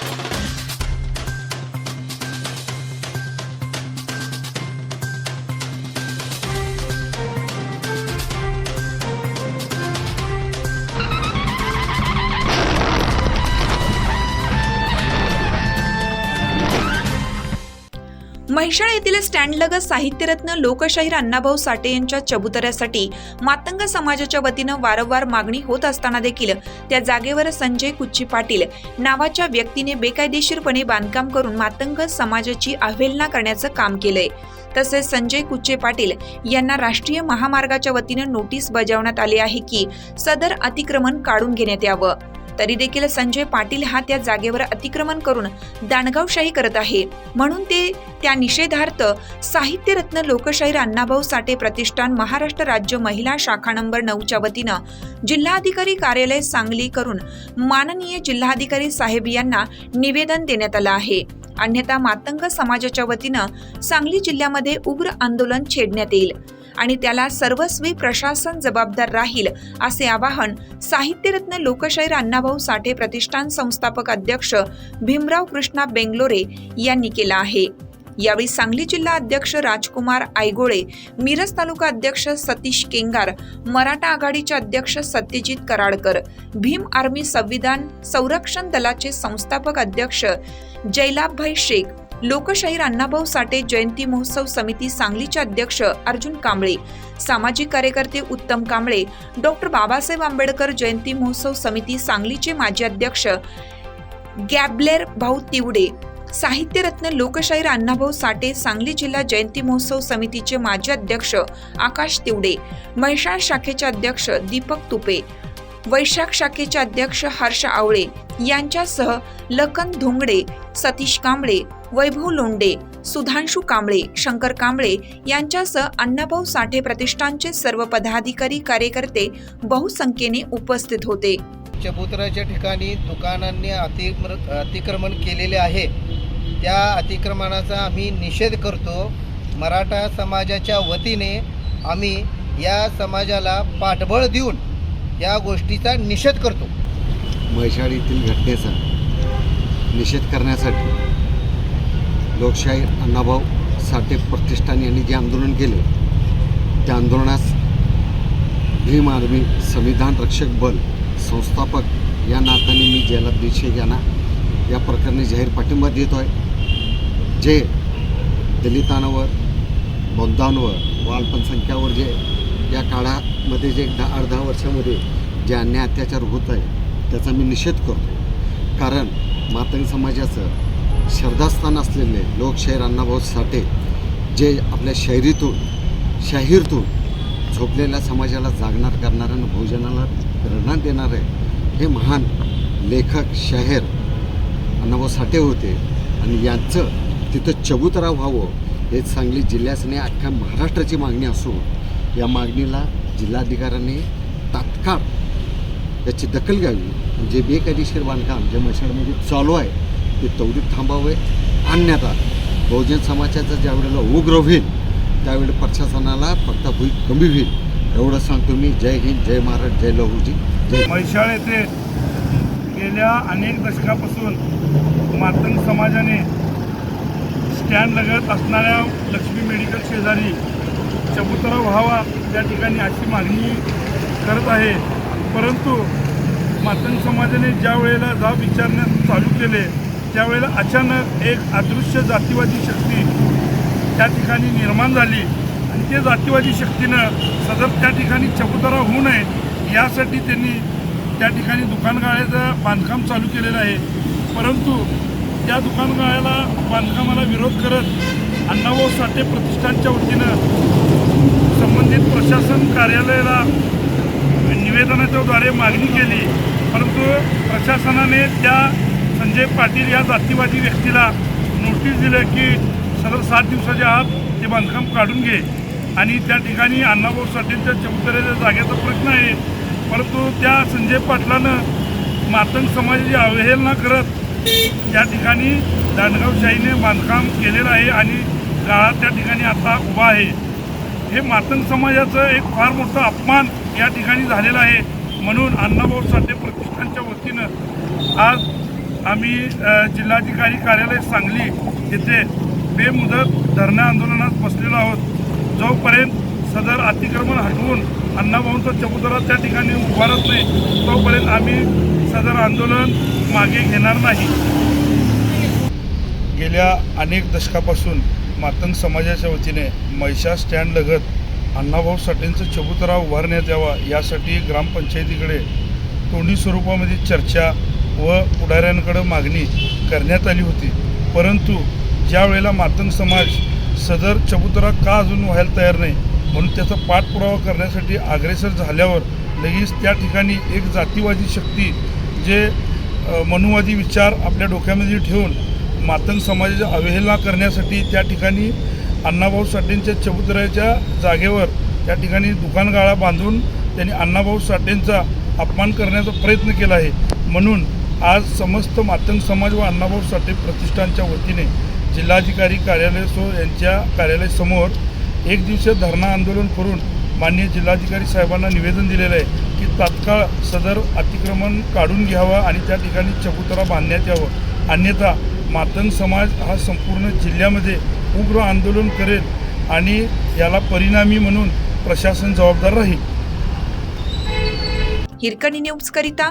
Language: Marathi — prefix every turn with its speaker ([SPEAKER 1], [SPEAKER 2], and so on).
[SPEAKER 1] Thank you. म्हैसाळ येथील स्टँडलगत साहित्यरत्न लोकशाहीर अण्णाभाऊ साठे यांच्या चबुतऱ्यासाठी मातंग समाजाच्या वतीनं वारंवार मागणी होत असताना देखील त्या जागेवर संजय कुच्ची पाटील नावाच्या व्यक्तीने बेकायदेशीरपणे बांधकाम करून मातंग समाजाची अवहेलना करण्याचं काम केलंय. तसेच संजय कुच्चे पाटील यांना राष्ट्रीय महामार्गाच्या वतीनं नोटीस बजावण्यात आली आहे की सदर अतिक्रमण काढून घेण्यात यावं. तरी देखील संजय पाटील हा त्या जागेवर अतिक्रमण करून दांडगावशाही करत आहे. म्हणून ते त्या निषेधार्थ साहित्यरत्न लोकशाहीर अण्णाभाऊ साठे प्रतिष्ठान महाराष्ट्र राज्य महिला शाखा नंबर नऊच्या वतीनं जिल्हाधिकारी कार्यालय सांगली करून माननीय जिल्हाधिकारी साहेब यांना निवेदन देण्यात आलं आहे. अन्यथा मातंग समाजाच्या वतीनं सांगली जिल्ह्यामध्ये उग्र आंदोलन छेडण्यात येईल. आणि त्याला सर्वस्वी प्रशासन जबाबदार राहील असे आवाहन साहित्यरत्न लोकशाहीर अण्णाभाऊ साठे प्रतिष्ठान संस्थापक अध्यक्ष भीमराव कृष्णा बेंगलोरे यांनी केलं आहे. यावेळी सांगली जिल्हा अध्यक्ष राजकुमार आयगोळे मिरज तालुका अध्यक्ष सतीश केंगार मराठा आघाडीचे अध्यक्ष सत्यजित कराडकर भीम आर्मी संविधान संरक्षण दलाचे संस्थापक अध्यक्ष जैलाबभाई शेख लोकशाहीर अण्णाभाऊ साठे जयंती महोत्सव समिती सांगलीचे अध्यक्ष अर्जुन कांबळे सामाजिक कार्यकर्ते उत्तम कांबळे डॉक्टर बाबासाहेब आंबेडकर जयंती महोत्सव समिती सांगलीचे माजी अध्यक्ष गॅबलेर भाऊ तिवडे साहित्यरत्न लोकशाहीर अण्णाभाऊ साठे सांगली जिल्हा जयंती महोत्सव समितीचे माजी अध्यक्ष आकाश तिवडे महिषाण शाखेचे अध्यक्ष दीपक तुपे वैशाख शाखेचे अध्यक्ष हर्ष आवळे यांच्यासह लखन धोंगडे सतीश कांबळे वैभव लोंडे सुधांशु कांबळे शंकर कांबळे यांच्यासह अण्णाभाऊ साठे प्रतिष्ठानचे सर्व पदाधिकारी कार्यकर्ते बहुसंख्येने उपस्थित होते.
[SPEAKER 2] चबुतराच्या ठिकाणी दुकानांनी अतिक्र अतिक्रमण केलेले आहे. त्या अतिक्रमणाचा आम्ही निषेध करतो. मराठा समाजाच्या वतीने आम्ही या समाजाला पाठबळ देऊन या गोष्टीचा निषेध करतो.
[SPEAKER 3] येथील घटनेचा निषेध करण्यासाठी लोकशाही अण्णाभाऊ साठे प्रतिष्ठान यांनी जे आंदोलन केले त्या आंदोलनास भीम आर्मी संविधान रक्षक बल संस्थापक या नात्याने मी जयलाल शेख यांना या प्रकरणी जाहीर पाठिंबा देतो आहे जे दलितांवर बौद्धांवर व अल्पसंख्यावर जे या काळामध्ये जे दहा अर्धा वर्षामध्ये जे अन्याय अत्याचार होत आहे त्याचा मी निषेध करतो कारण मातंग समाजाचं श्रद्धास्थान असलेले लोकशाहीर अण्णाभाऊ साठे जे आपल्या शाहिरीतून शाहीरतून झोपलेल्या समाजाला जागणार करणाऱ्या आणि भोजनाला प्रेरणा देणारे हे महान लेखक शाहीर अण्णाभाऊ साठे होते. आणि यांचं तिथं चबुतरा व्हावं हे सांगली जिल्ह्यासने अख्ख्या महाराष्ट्राची मागणी असून या मागणीला जिल्हाधिकाऱ्यांनी तात्काळ याची दखल घ्यावी. जे बेकायदेशीर बांधकाम जे मशाडमध्ये म्हणजे चालू आहे ते त्वरित थांबावे. अन्यथा बहुजन समाजाचं ज्यावेळेला उग्र होईल त्यावेळी प्रशासनाला फक्त भूई कमी होईल. एवढं सांगतो मी. जय हिंद जय महाराज जय लहूजी जय
[SPEAKER 4] म्हैसाळ येथे गेल्या अनेक दशकापासून मातंग समाजाने स्टँड लगत असणाऱ्या लक्ष्मी मेडिकल शेजारी चबुतरा व्हावा त्या ठिकाणी अशी मागणी करत आहे. परंतु मातंग समाजाने ज्या वेळेला जाब विचारण्यास चालू केले त्यावेळेला अचानक एक अदृश्य जातीवादी शक्ती त्या ठिकाणी निर्माण झाली आणि ते जातीवादी शक्तीनं सतत त्या ठिकाणी चबुतरा होऊ नये यासाठी त्यांनी त्या ठिकाणी दुकानगाळ्याचं बांधकाम चालू केलेलं आहे. परंतु त्या दुकानगाळ्याला बांधकामाला विरोध करत अण्णाभाऊ साठे प्रतिष्ठानच्या वतीनं संबंधित प्रशासन कार्यालयाला निवेदनाच्याद्वारे मागणी केली. परंतु प्रशासनाने त्या संजय पाटील या जातीवादी व्यक्तीला नोटीस दिलं की सरळ सात दिवसाच्या आत ते बांधकाम काढून घे. आणि त्या ठिकाणी अण्णाभाऊ साठेंच्या चौतऱ्याच्या जागेचा प्रश्न आहे. परंतु त्या संजय पाटलानं मातंग समाजाची अवहेलना करत त्या ठिकाणी दांडगावशाहीने बांधकाम केलेलं आहे आणि गाळा त्या ठिकाणी आता उभा आहे. हे मातंग समाजाचं एक फार मोठा अपमान या ठिकाणी झालेला आहे. म्हणून अण्णाभाऊ साठे प्रतिष्ठानच्या वतीनं आज आम्ही जिल्हाधिकारी कार्यालय सांगली येथे बेमुदत धरणा आंदोलनात बसलेलो आहोत. जोपर्यंत सदर अतिक्रमण हटवून अण्णाभाऊंचा चबुतरा त्या ठिकाणी उभारत नाही तोपर्यंत आम्ही सदर आंदोलन मागे घेणार नाही. गेल्या अनेक दशकापासून मातंग समाजाच्या वतीने महिषा स्टँड लगत अण्णाभाऊ साठेंचं चबुतरा उभारण्यात यावा यासाठी ग्रामपंचायतीकडे तोंडी स्वरूपामध्ये चर्चा व पुढाऱ्यांकडं मागणी करण्यात आली होती. परंतु ज्या वेळेला मातंग समाज सदर चबुतरा का अजून व्हायला तयार नाही म्हणून त्याचा पाठपुरावा करण्यासाठी अग्रेसर झाल्यावर लगेच त्या ठिकाणी एक जातीवादी शक्ती जे मनुवादी विचार आपल्या डोक्यामध्ये ठेवून मातंग समाजाची अवहेलना करण्यासाठी त्या ठिकाणी अण्णाभाऊ साठेंच्या चबुतऱ्याच्या जागेवर त्या ठिकाणी दुकानगाळा बांधून त्यांनी अण्णाभाऊ साठेंचा अपमान करण्याचा प्रयत्न केला आहे. म्हणून आज समस्त मातंग समाज व अण्णाभाऊ साठे प्रतिष्ठानच्या वतीने जिल्हाधिकारी कार्यालय सो यांच्या कार्यालयासमोर एक दिवसीय धरणा आंदोलन करून माननीय जिल्हाधिकारी साहेबांना निवेदन दिलेलं आहे की तात्काळ सदर अतिक्रमण काढून घ्यावं आणि त्या ठिकाणी चबुतरा बांधण्यात यावं. अन्यथा मातंग समाज हा संपूर्ण जिल्ह्यामध्ये उग्र आंदोलन करेल आणि याला परिणामी म्हणून प्रशासन जबाबदार राहील.
[SPEAKER 1] हिरकणी न्यूज करिता